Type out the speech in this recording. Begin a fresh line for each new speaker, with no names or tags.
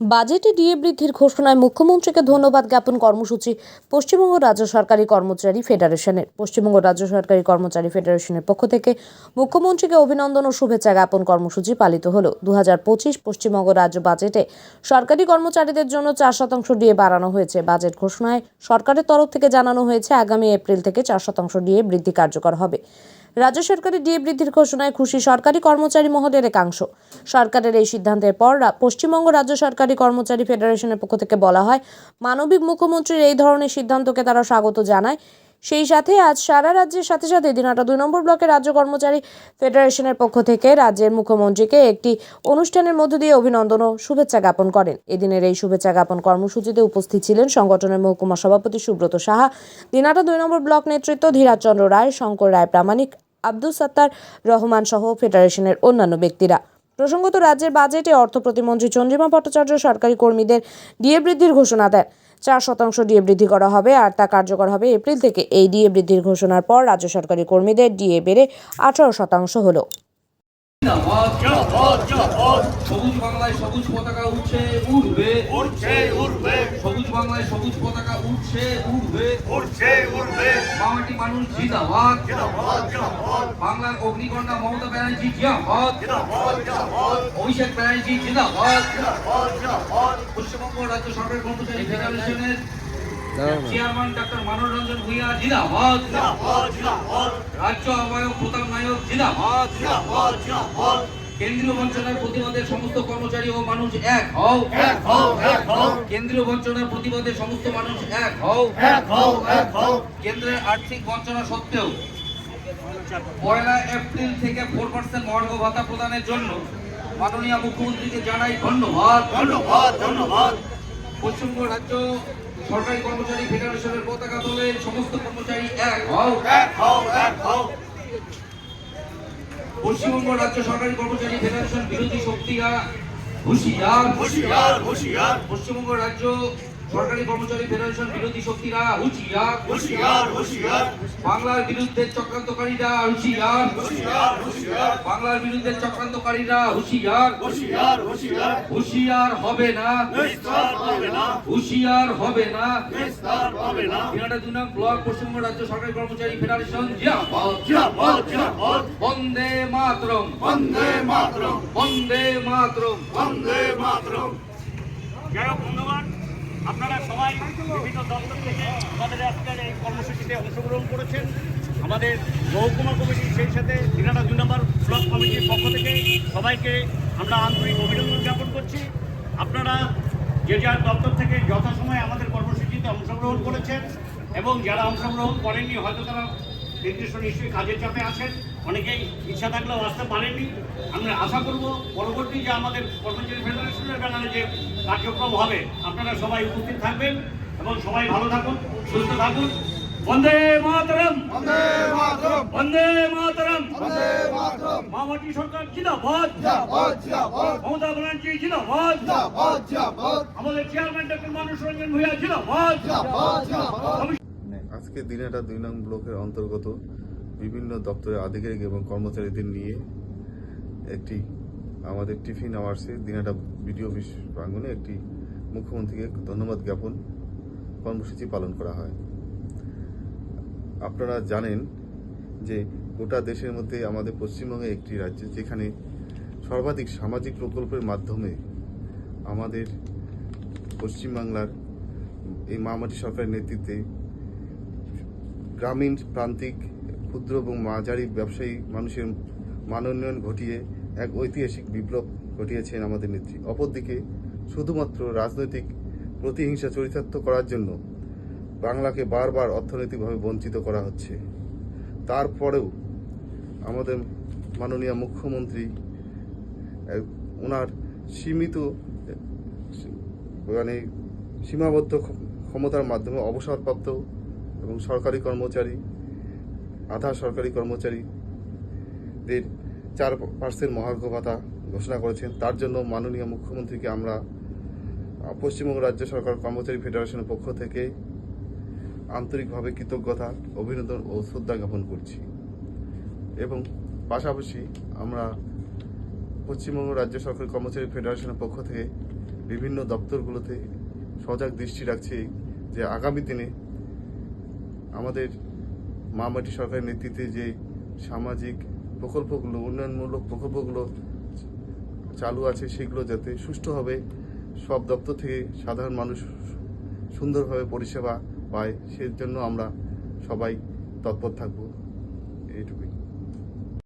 বাজেটে ডিএ বৃদ্ধির ঘোষণায় মুখ্যমন্ত্রীকে ধন্যবাদ জ্ঞাপন কর্মসূচি পশ্চিমবঙ্গ রাজ্য সরকারি কর্মচারী ফেডারেশনের। পশ্চিমবঙ্গ রাজ্য সরকারি কর্মচারী ফেডারেশনের পক্ষ থেকে মুখ্যমন্ত্রীকে অভিনন্দন ও শুভেচ্ছা জ্ঞাপন কর্মসূচি পালিত হল। দু পশ্চিমবঙ্গ রাজ্য বাজেটে সরকারি কর্মচারীদের জন্য চার শতাংশ ডিএ বাড়ানো হয়েছে। বাজেট ঘোষণায় সরকারের তরফ থেকে জানানো হয়েছে, আগামী এপ্রিল থেকে চার শতাংশ ডিএ বৃদ্ধি কার্যকর হবে। রাজ্য সরকারের ডিএ বৃদ্ধির ঘোষণায় খুশি সরকারি কর্মচারী মহলের একাংশ। সরকারের এই সিদ্ধান্তের পর পশ্চিমবঙ্গ রাজ্য সরকারি কর্মচারী ফেডারেশনের পক্ষ থেকে বলা হয়, মানবিক মুখ্যমন্ত্রীর এই ধরনের সিদ্ধান্তকে তারা স্বাগত জানায়। সেই সাথে আজ সারা রাজ্যের সাথে সাথে দিনহাটা দুই নম্বর ব্লকের রাজ্য কর্মচারী ফেডারেশনের পক্ষ থেকে রাজ্যের মুখ্যমন্ত্রীকে একটি অনুষ্ঠানের মধ্য দিয়ে অভিনন্দন ও শুভেচ্ছা জ্ঞাপন করেন। এদিনের এই শুভেচ্ছা জ্ঞাপন কর্মসূচিতে উপস্থিত ছিলেন সংগঠনের মহকুমা সভাপতি সুব্রত সাহা দিনহাটা দুই নম্বর ব্লক নেতৃত্ব ধীরাজচন্দ্র রায়, শঙ্কর রায় প্রামাণিক, আব্দুল সাত্তার রহমান সহ ফেডারেশনের অন্যান্য ব্যক্তিরা। প্রসঙ্গত, রাজ্যের বাজেটে অর্থ প্রতিমন্ত্রী চন্দ্রিমা ভট্টাচার্য সরকারি কর্মীদের ডিএ বৃদ্ধির ঘোষণা দেন। চার শতাংশ ডিএ বৃদ্ধি করা হবে আর তা কার্যকর হবে এপ্রিল থেকে। এই ডিএ বৃদ্ধির ঘোষণার পর রাজ্য সরকারি কর্মীদের ডিএ বেড়ে আঠারো শতাংশ হলো।
সবুজ বাংলায় সবুজ পতাকা উঠছে উড়বে।
উঠছে উঠবে
সবুজ বাংলায় সবুজ পতাকা উঠছে উড়বে।
উঠছে উঠবে
মামাটি মানুষ জিন্দাবাদ বাংলার অগ্নিকন্যা মমতা ব্যানার্জি জিন্দাবাদ অভিষেক ব্যানার্জি জিন্দাবাদ পশ্চিমবঙ্গ রাজ্য সরকারি কর্মচারী ফেডারেশনের চেয়ারম্যান ডাক্তার মনোরঞ্জন ভূঁইয়া জিন্দাবাদ
জিন্দাবাদ জিন্দাবাদ
রাজ্য আহ্বায়ক প্রতাপ নায়ক জিন্দাবাদ
জিন্দাবাদ জিন্দাবাদ
কেন্দ্রীয় বঞ্চনার প্রতিবাদের সমস্ত কর্মচারী ও মানুষ এক হও
এক হও এক হও
কেন্দ্রীয় বঞ্চনার প্রতিবাদে সমস্ত মানুষ এক হও
এক হও এক হও
কেন্দ্রের আর্থিক বঞ্চনা সত্ত্বেও পয়লা এপ্রিল থেকে ফোর পার্সেন্ট মহার্ঘ ভাতা প্রদানের জন্য মাননীয় মুখ্যমন্ত্রীকে জানাই ধন্যবাদ।
ধন্যবাদ ধন্যবাদ।
পশ্চিমবঙ্গ রাজ্য সরকারি কর্মচারী ফেডারেশনের পতাকা তোলে সমস্ত কর্মচারী এক। হও
এক হও এক হও।
পশ্চিমবঙ্গ রাজ্য সরকারি কর্মচারী ফেডারেশন বিরোধী শক্তিরা হুঁশিয়ার
হুঁশিয়ার হুঁশিয়ার
পশ্চিমবঙ্গ রাজ্য সরকারি কর্মচারী ফেডারেশন বিরোধী শক্তিরা হুঁশিয়ার
হুঁশিয়ার হুঁশিয়ার।
বাংলার বিরুদ্ধে চক্রান্তকারীরা হুঁশিয়ার।
হুঁশিয়ার হুঁশিয়ার।
বাংলার বিরুদ্ধে চক্রান্তকারীরা হুঁশিয়ার।
হুঁশিয়ার হুঁশিয়ার।
হুঁশিয়ার হবে না।
নিস্তার হবে না।
হুঁশিয়ার হবে না।
নিস্তার হবে না।
দিনাটা দুনাম ব্লক পশ্চিমবঙ্গ রাজ্য সরকারি কর্মচারী ফেডারেশন জিয়াবাদ।
জিন্দাবাদ জিন্দাবাদ
বন্দে মাতরম।
বন্দে মাতরম।
বন্দে মাতরম।
বন্দে মাতরম।
হোক বন্ধুগণ আপনারা সবাই বিভিন্ন দপ্তর থেকে আমাদের আজকের এই কর্মসূচিতে অংশগ্রহণ করেছেন। আমাদের মহকুমা কমিটি সেই সাথে দিনাটা দুই নম্বর ব্লক কমিটির পক্ষ থেকে সবাইকে আমরা আন্তরিক অভিনন্দন জ্ঞাপন করছি। আপনারা যে যার দপ্তর থেকে যথাসময়ে আমাদের কর্মসূচিতে অংশগ্রহণ করেছেন এবং যারা অংশগ্রহণ করেননি, হয়তো তারা নির্দিষ্ট নিশ্চয়ই কাজের চাপে আছেন। অনেকেই ইচ্ছা থাকলেও আসতে পারেননি। আমরা আশা করব পরবর্তী যে আমাদের কর্মচারী ফেডারেশনের ব্যানারে যে কার্যক্রম হবে আপনারা সবাই উপস্থিত থাকবেন এবং সবাই ভালো থাকুন সুস্থ থাকুন। বন্দে মাতরম!
বন্দে মাতরম!
বন্দে মাতরম!
বন্দে মাতরম!
মামাটি সরকার জিন্দাবাদ!
জিন্দাবাদ জিন্দাবাদ!
মমতা ব্যানার্জি জিন্দাবাদ!
জিন্দাবাদ জিন্দাবাদ!
আমাদের চেয়ারম্যান ডক্টর মানুষ রঞ্জন ভূঁইয়া জিন্দাবাদ!
জিন্দাবাদ জিন্দাবাদ!
আজকে দিনাটা দুই নং ব্লকের অন্তর্গত। বিভিন্ন দপ্তরের আধিকারিক এবং কর্মচারীদের নিয়ে একটি আমাদের টিফিন আওয়ার্সে দিনাটা বিডিও অফিস প্রাঙ্গণে একটি মুখ্যমন্ত্রীকে ধন্যবাদ জ্ঞাপন কর্মসূচি পালন করা হয়। আপনারা জানেন যে গোটা দেশের মধ্যে আমাদের পশ্চিমবঙ্গে একটি রাজ্য যেখানে সর্বাধিক সামাজিক প্রকল্পের মাধ্যমে আমাদের পশ্চিমবাংলার এই মামাটি সরকারের নেতৃত্বে গ্রামীণ প্রান্তিক ক্ষুদ্র এবং মাঝারি ব্যবসায়ী মানুষের মান উন্নয়ন ঘটিয়ে এক ঐতিহাসিক বিপ্লব ঘটিয়েছেন আমাদের নেত্রী। অপরদিকে, শুধুমাত্র রাজনৈতিক প্রতিহিংসা চরিতার্থ করার জন্য বাংলাকে বারবার অর্থনৈতিকভাবে বঞ্চিত করা হচ্ছে। তারপরেও আমাদের মাননীয় মুখ্যমন্ত্রী ওনার সীমিত মানে সীমাবদ্ধ ক্ষমতার মাধ্যমে অবসরপ্রাপ্ত এবং সরকারি কর্মচারী আধা সরকারি কর্মচারীদের চার পার্সেন্ট মহার্ঘ ভাতা ঘোষণা করেছেন। তার জন্য মাননীয় মুখ্যমন্ত্রীকে আমরা পশ্চিমবঙ্গ রাজ্য সরকার কর্মচারী ফেডারেশনের পক্ষ থেকে আন্তরিকভাবে কৃতজ্ঞতা, অভিনন্দন ও শ্রদ্ধা জ্ঞাপন করছি। এবং পাশাপাশি আমরা পশ্চিমবঙ্গ রাজ্য সরকারি কর্মচারী ফেডারেশনের পক্ষ থেকে বিভিন্ন দপ্তরগুলোতে সজাগ দৃষ্টি রাখছি যে আগামী দিনে আমাদের মামাটি সরকারের নেতৃত্বে যে সামাজিক প্রকল্পগুলো, উন্নয়নমূলক প্রকল্পগুলো চালু আছে, সেগুলো যাতে সুষ্ঠুভাবে সব দপ্তর থেকে সাধারণ মানুষ সুন্দরভাবে পরিষেবা পায়, সেজন্য আমরা সবাই তৎপর থাকব। এইটুকুই।